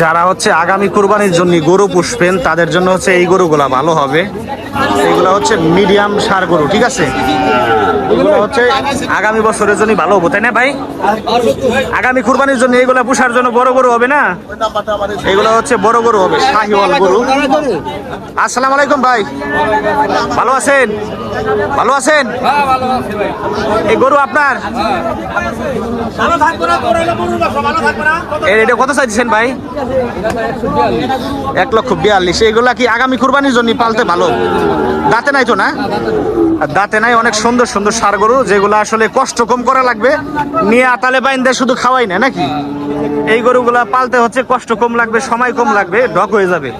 যারা হচ্ছে আগামী কুরবানির জন্য গরু পুষবেন তাদের জন্য হচ্ছে এই গরুগুলা ভালো হবে। এগুলো হচ্ছে মিডিয়াম সার গরু ঠিক আছে? এগুলো হচ্ছে আগামী বছরের জন্য ভালো হব তাই না ভাই? আগামী কুরবানির জন্য এইগুলা পুষার জন্য বড় গরু হবে না? এগুলো হচ্ছে বড় গরু হবে শাহিওয়াল গরু। আসসালামু আলাইকুম ভাই। ভালো আছেন? ভালো আছেন? এই গরু আপনার? এটা কত চাইছেন ভাই? এক লক্ষ বিয়াল্লিশ। এগুলা কি আগামী কুরবানির জন্য পালতে ভালো? দাঁতে নাই তো না? দাঁতে নাই, অনেক সুন্দর সুন্দর সার গরু, যেগুলো আসলে কষ্ট কম করা লাগবে। নিয়ে আতালে বাইন দিয়ে শুধু খাওয়াই না, নাকি? এই গরুগুলা পালতে হচ্ছে কষ্ট কম লাগবে, সময় কম লাগবে ডক হয়ে যাবে।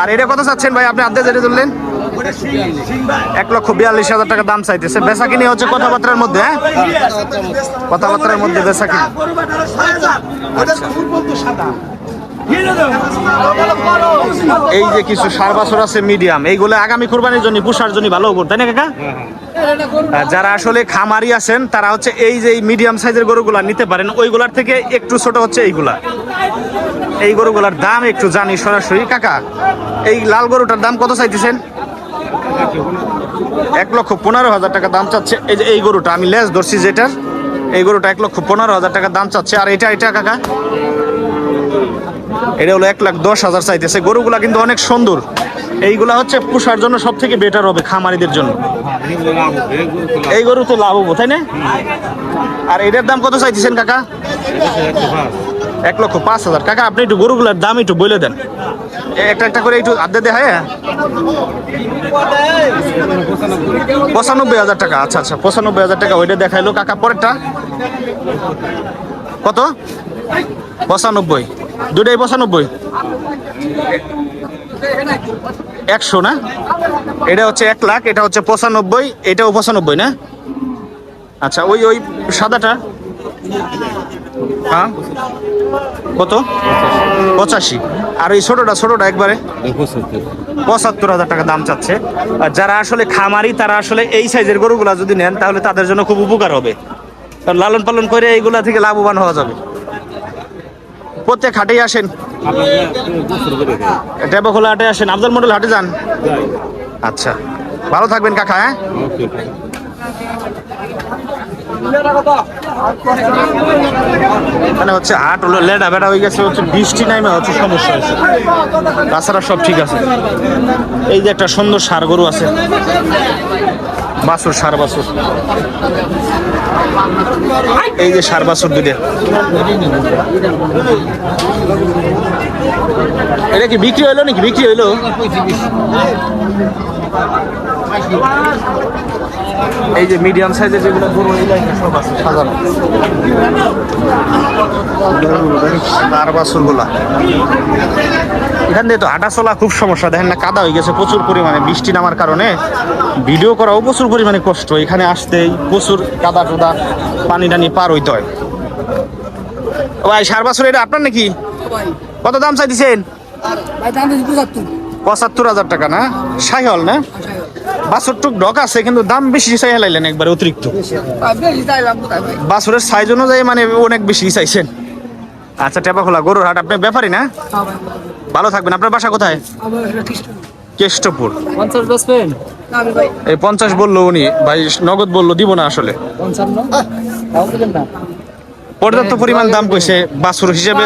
আর এটা কত চাচ্ছেন ভাই? আপনি আদ্যা যেটা ধরলেন? এক লক্ষ বিয়াল্লিশ হাজার টাকা দাম চাইতেছে। বেচা কিনে হচ্ছে কথাবার্তার মধ্যে হ্যাঁ? কথাবার্তার মধ্যে বেচা কিনে। এই যে কিছু সার বাছর আছে মিডিয়াম, এইগুলো আগামী কোরবানির জন্য, পুষার জন্য ভালো উপর তাই না কাকা? যারা আসলে খামারি আছেন, তারা হচ্ছে এই যে মিডিয়াম সাইজের গরুগুলা নিতে পারেন। ওইগুলার থেকে একটু ছোট হচ্ছে এইগুলা। এই গরুগুলার দাম একটু জানি সরাসরি। কাকা, এই লাল গরুটার দাম কত চাইতেছেন? এক লক্ষ পনেরো হাজার টাকা দাম চাচ্ছে। এই যে এই গরুটা, আমি লেস ধরছি যেটার, এই গরুটা এক লক্ষ পনেরো হাজার টাকা দাম চাচ্ছে। আর এটা এটা কাকা? এটা হলো এক লাখ দশ হাজার চাইতেছে। গরুগুলা কিন্তু অনেক সুন্দর। এইগুলা হচ্ছে পুষার জন্য সব থেকে বেটার হবে খামারিদের জন্য। এই গরু তো লাভ হব তাই না? আর এটার দাম কত চাইতেছেন কাকা? এক লক্ষ পাঁচ হাজার। কাকা, আপনি একটু গরুগুলার দাম একটু বলে দেন। একটা একটা করে একটু আদ্যা দেখায়? পঁচানব্বই হাজার টাকা আচ্ছা আচ্ছা পঁচানব্বই হাজার টাকা, ওইটা দেখাইলো। কাকা, পরেরটা? কত? পঁচানব্বই। দুটাই পঁচানব্বই? একশো, না? এটা হচ্ছে এক লাখ, এটা হচ্ছে পঁচানব্বই, এটাও পঁচানব্বই, না? আচ্ছা ওই ওই সাদাটা? হ্যাঁ? কত? পঁচাশি। আর এই ছোটটা ছোটটা একবারে। পঁচাত্তর হাজার টাকা দাম চাচ্ছে। আর যারা আসলে খামারি, তারা আসলে এই সাইজের গরুগুলা যদি নেন, তাহলে তাদের জন্য খুব উপকার হবে। লালন পালন করে এইগুলা থেকে লাভবান হওয়া যাবে। প্রত্যেক হাটেই আসেন। টেপাখোলা হাটে আসেন। আফজাল মডেল হাটে যান। আচ্ছা। ভালো থাকবেন, কাকা হ্যাঁ? মানে হচ্ছে হাট, হলো লেডা বেড়া হয়ে গেছে, হচ্ছে বৃষ্টি নাইমে হচ্ছে সমস্যা হয়েছে। তাছাড়া সব ঠিক আছে। এই যে একটা সুন্দর সার গরু আছে। বাছুর, সার বাছুর। এই যে সার বাছুর দুটো এটা কি বিক্রি হইল নাকি? বিক্রি হইল? এই যে মিডিয়াম সাইজের যেগুলো গরু এই লাইনে সব আছে সাজানো। আর এখান দিয়ে তো হাঁটা চলা খুব সমস্যা। দেখেন না কাদা হয়ে গেছে প্রচুর পরিমাণে। বৃষ্টি নামার কারণে ভিডিও করাও প্রচুর পরিমাণে কষ্ট। এখানে আসতেই প্রচুর কাদা টাদা পানি টানি পার হইতে হয়। ও ভাই সার বাছুর এটা আপনার নাকি? কত দাম চাইতেছেন? ভাই দাম পঁচাত্তর। পঁচাত্তর হাজার টাকা না? সাইহল না? বাছুর টুক ডক আছে কিন্তু দাম বেশি চাই হেলাইলেন একবারে অতিরিক্ত। বাছুরের সাইজ অনুযায়ী মানে অনেক বেশি চাইছেন। আচ্ছা টেপা খোলা গরুর হাট আপনি ব্যাপারই না? হ্যাঁ ভালো। থাকবেন। আপনার বাসা কোথায়? কেষ্টপুর এই পঞ্চাশ বলল উনি ভাই নগদ বলল দিব না আসলে। পর্যাপ্ত পরিমাণ দাম কইছে বাছুর হিসেবে।